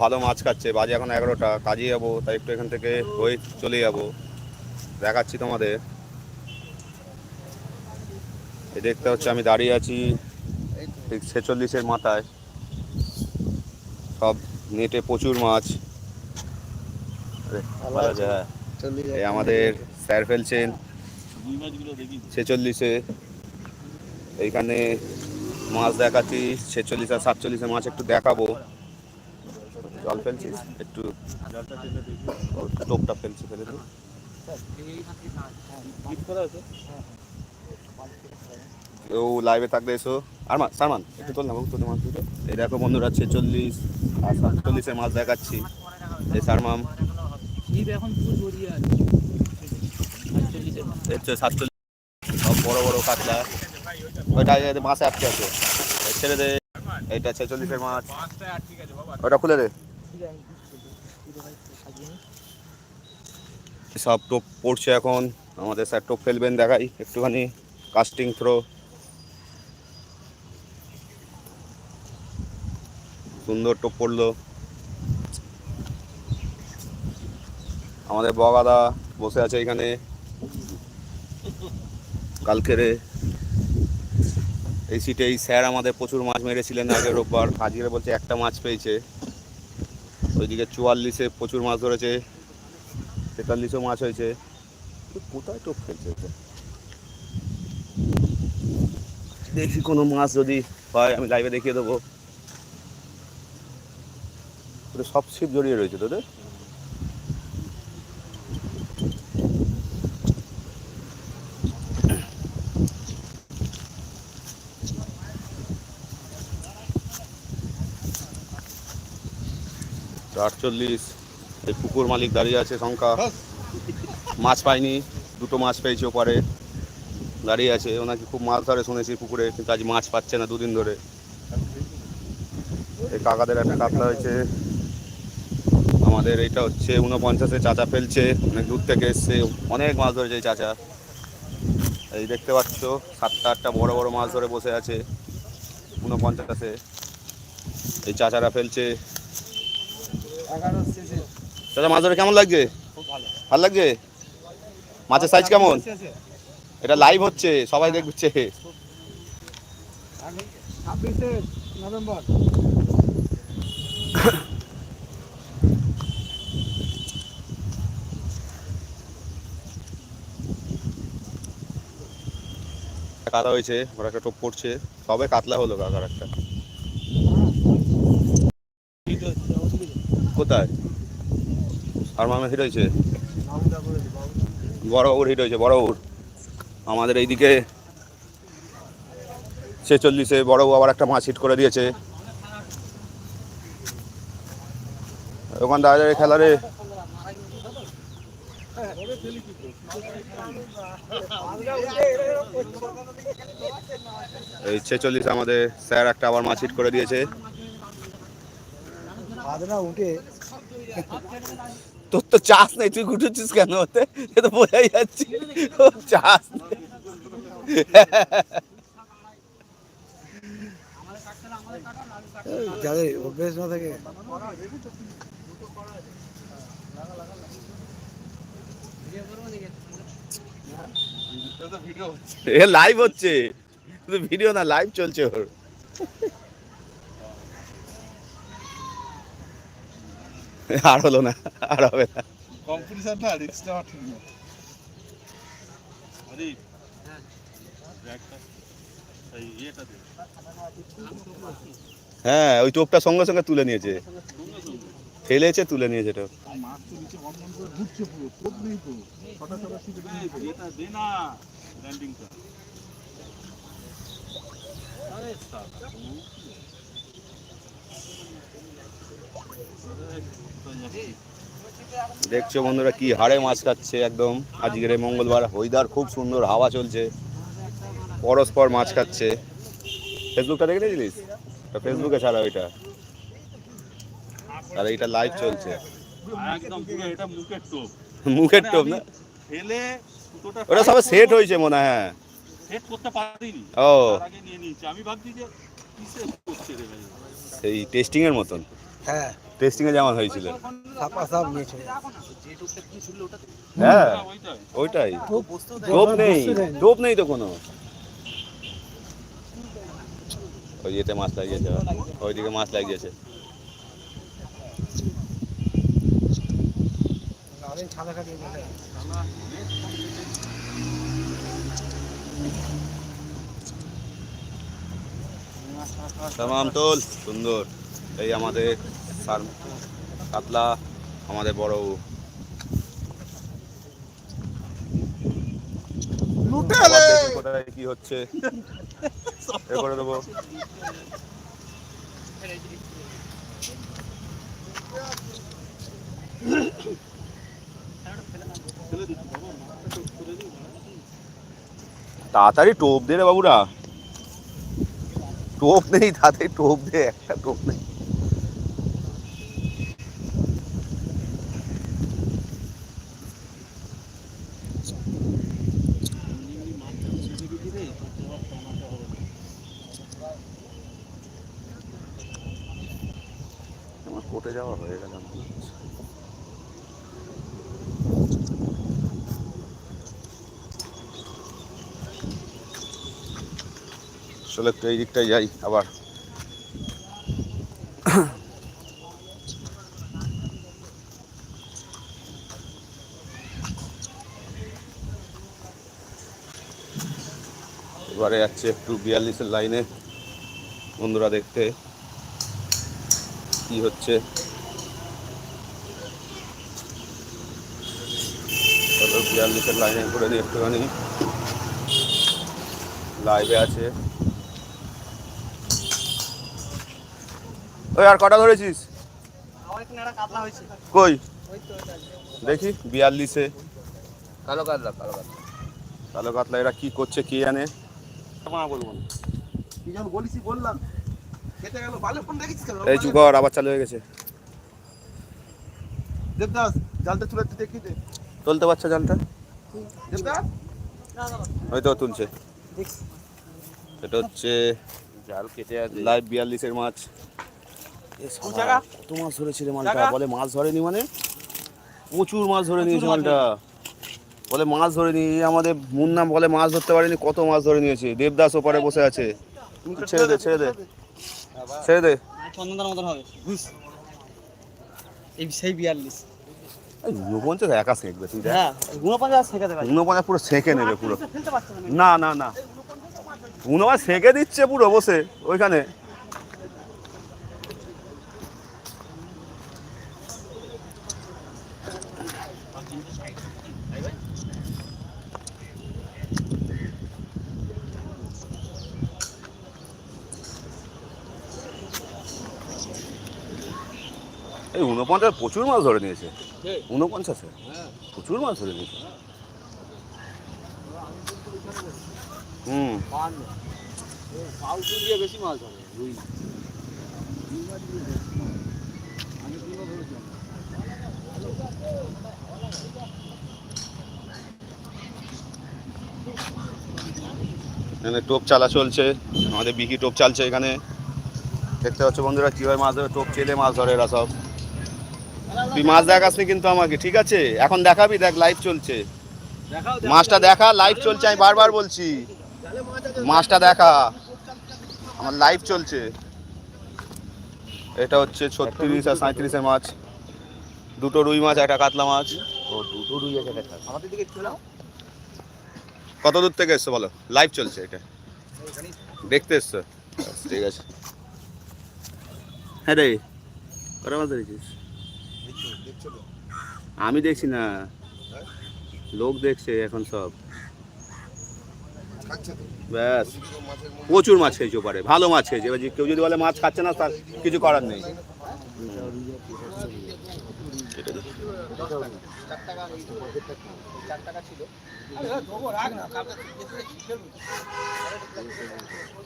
ভালো মাছ খাচ্ছে বাজে এখন এগারোটা কাজে যাব তাই একটু এখান থেকে হয়ে চলে যাব। দেখাচ্ছি তোমাদের। এই দেখতে হচ্ছে আমি দাঁড়িয়ে আছি ঠিক ছেচল্লিশের মাথায়। সব নেটে প্রচুর মাছ। হ্যাঁ। এই আমাদের স্যার ফেলছেন ছেচল্লিশে। এইখানে মাছ দেখাচ্ছি ছেচল্লিশ আর সাতচল্লিশে মাছ একটু দেখাবো। জল ফেলছিস একটু টোপটা ফেলছি ফেলে দে। কেউ লাইভে থাকলে এসো। আর মা সারমান, একটু তোল না বাবু তোদের মাছ দুটো এই দেখো বন্ধুরা, ছেচল্লিশ আর সাতচল্লিশের মাছ দেখাচ্ছি। এই সারমাম সাতচল্লিশ। সব বড় বড় কাতলা। ওইটা মাছে আটকে আছে। ছেড়ে দে। এইটা ছেচল্লিশের মাছ। ওটা খুলে দে। সব টোপ পড়ছে এখন। আমাদের স্যার টোপ ফেলবেন দেখাই। একটুখানি কাস্টিং থ্রো সুন্দর টোপ পড়ল। আমাদের বগাদা বসে আছে এখানে। কালকেরে এই সিটে এই স্যার আমাদের প্রচুর মাছ মেরেছিলেন আগে রোববার। আজকে বলছে একটা মাছ পেয়েছে। ওইদিকে চুয়াল্লিশে প্রচুর মাছ ধরেছে, তেতাল্লিশও মাছ হয়েছে। কোথায় টোপ ফেলছে? দেখি কোনো মাছ যদি হয়, আমি লাইভে দেখিয়ে দেবো। সব ছিপ জড়িয়ে রয়েছে তোদের? আটচল্লিশ, এই পুকুর মালিক দাঁড়িয়ে আছে সংখ্যা মাছ পাইনি, দুটো মাছ পেয়েছে ওপারে। দাঁড়িয়ে আছে ওনাকে খুব মাছ ধরে শুনেছি পুকুরে, কিন্তু আজ মাছ পাচ্ছে না দুদিন ধরে। এই কাকাদের একটা কাতলা হয়েছে। আমাদের এইটা হচ্ছে উনপঞ্চাশে চাচা ফেলছে, অনেক দূর থেকে এসছে, অনেক মাছ ধরেছে এই চাচা। এই দেখতে পাচ্ছ, সাতটা আটটা বড় বড় মাছ ধরে বসে আছে উনপঞ্চাশে এই চাচারা ফেলছে চাচা মাছ ধরে কেমন লাগছে? ভালো। লাগছে? মাছের সাইজ কেমন? এটা লাইভ হচ্ছে সবাই দেখছে। নভেম্বর। কাদা হয়েছে ওরা একটা টোপ পড়ছে। সবে কাতলা হলো কাকার একটা। কোথায় আর মামা হিট হয়েছে। বড় বাবুর হিট হয়েছে, বড় বাবুর। আমাদের এইদিকে ছেচল্লিশে বড় আবার একটা মাছ হিট করে দিয়েছে। ওখান দাঁড়িয়ে খেলা রে এই ছেচল্লিশ আমাদের স্যার একটা আবার মাছ হিট করে দিয়েছে। তোর তো চাষ নেই তুই গুটুচ্ছিস কেন? ওতে সে তো বোঝাই যাচ্ছে। ও চাষ যাদের অভ্যেস না থাকে। এ লাইভ হচ্ছে। শুধু ভিডিও না লাইভ চলছে ওর। আর হলো না আর হবে না। কম্পিটিশন না রিস্ক নেওয়া ঠিক না আরে ব্যাগটা এই ইয়েটা দে। হ্যাঁ ওই টোপটা সঙ্গে সঙ্গে তুলে নিয়েছে। ফেলেছে তুলে নিয়েছে টোপ। মাছ তো এটা দেখছ বন্ধুরা কি হাড়ে মাছ খাচ্ছে একদম। আজকের মঙ্গলবার হইদার খুব সুন্দর হাওয়া চলছে। পরস্পর মাছ খাচ্ছে। ফেসবুকটা দেখে নিয়েছিলিস? ফেসবুকে ছাড়া ওইটা। আর এইটা লাইভ চলছে। একদম পুরো এটা মুখের টোপ। না? ওটা সবে সেট হয়েছে মনে হয় হ্যাঁ। সেট করতে পারিনি। ও। আগে নিয়ে নিয়েছি। আমি ভাবছি যে কিসে করছে রে ভাই? সেই টেস্টিং এর মতন। হ্যাঁ। টেস্টিংয়ে যেমন হয়েছিল হ্যাঁ ওইটাই। টোপ নেই টোপ নেই তো কোনো। ওই ইয়েতে মাছ লাগিয়েছে ওইদিকে মাছ লাগিয়েছে। তামাম তোল সুন্দর। এই আমাদের সার কাতলা আমাদের বড় কোথায় কি হচ্ছে? এ করে দেবো। তাড়াতাড়ি টোপ দে রে বাবুরা। টোপ নেই তাড়াতাড়ি টোপ দে একটা টোপ নেই আমার কোর্টে যাওয়া হয়ে গেল আমার মনে হচ্ছে। আসলে একটু এই দিকটায় যাই আবার। এবারে যাচ্ছে একটু বিয়াল্লিশের লাইনে। বন্ধুরা দেখতে কি হচ্ছে। চলো বিয়াল্লিশের লাইনে করে দিই একটুখানি। লাইভে আছে। ওই আর কটা ধরেছিস? কই? ওই তো দেখি বিয়াল্লিশে। কালো কাতলা কালো কাতলা। কালো কাতলা এরা কি করছে কে জানে? বলব না। কি যেন বললাম। খেতে গেল ফোন রেখেছিস কেন? এই চুকর আবার চালু হয়ে গেছে। দেবদাস জালটা তুলে দেখি দে। তুলতে পারছে জালটা? দেবদাস? হয়তো তুলছে। এটা হচ্ছে জাল কেটে আছে। লাইভ বিয়াল্লিশের মাছ? কত মাছ ধরেছিল মালটা বলে মাছ ধরেনি মানে? প্রচুর মাছ ধরে নিয়েছে মালটা। বলে মাছ ধরে নিয়ে আমাদের মুন্না বলে মাছ ধরতে পারেনি কত মাছ ধরে নিয়েছে। দেবদাস ওপারে বসে আছে। ছেড়ে দে ছেড়ে দে ছেড়ে দে। চন্দনদার মতন হবে। এই সেই বিয়াল্লিশ। ঊনপঞ্চাশ একা সেঁকবে তুই হ্যাঁ পারি। ঊনপঞ্চাশ পুরো সেঁকে নেবে পুরো। না। না না না। ঊনপঞ্চাশ সেঁকে দিচ্ছে পুরো বসে ওইখানে। এই ঊনপঞ্চাশ প্রচুর মাছ ধরে নিয়েছে। ঊনপঞ্চাশে? প্রচুর মাছ ধরে নিয়েছে। হুম। বেশি মাছ ধরে এখানে টোপ চালা চলছে আমাদের বিকি টোপ চালছে এখানে। দেখতে পাচ্ছ বন্ধুরা কীভাবে মাছ ধরে টোপ চেলে মাছ ধরে এরা সব। তুই মাছ দেখাসনি কিন্তু আমাকে ঠিক আছে? এখন দেখাবি দেখ লাইভ চলছে। মাছটা দেখা লাইভ চলছে আমি বারবার বলছি। মাছটা দেখা। আমার লাইভ চলছে। এটা হচ্ছে ছত্রিশ আর সাঁত্রিশের মাছ। দুটো রুই মাছ একটা কাতলা মাছ। ও দুটো রুই আছে দেখা। আমাদের দিকে কত দূর থেকে এসছো বলো? লাইভ চলছে এটা। দেখতে এসছো। ঠিক আছে। হ্যাঁ রে কটা মাছ ধরেছিস আমি দেখছি না। লোক দেখছে এখন সব। ব্যাস। প্রচুর মাছ খেয়েছে ওপারে ভালো মাছ খেয়েছে। এবার কেউ যদি বলে মাছ খাচ্ছে না তার কিছু করার নেই। টাকা ছিল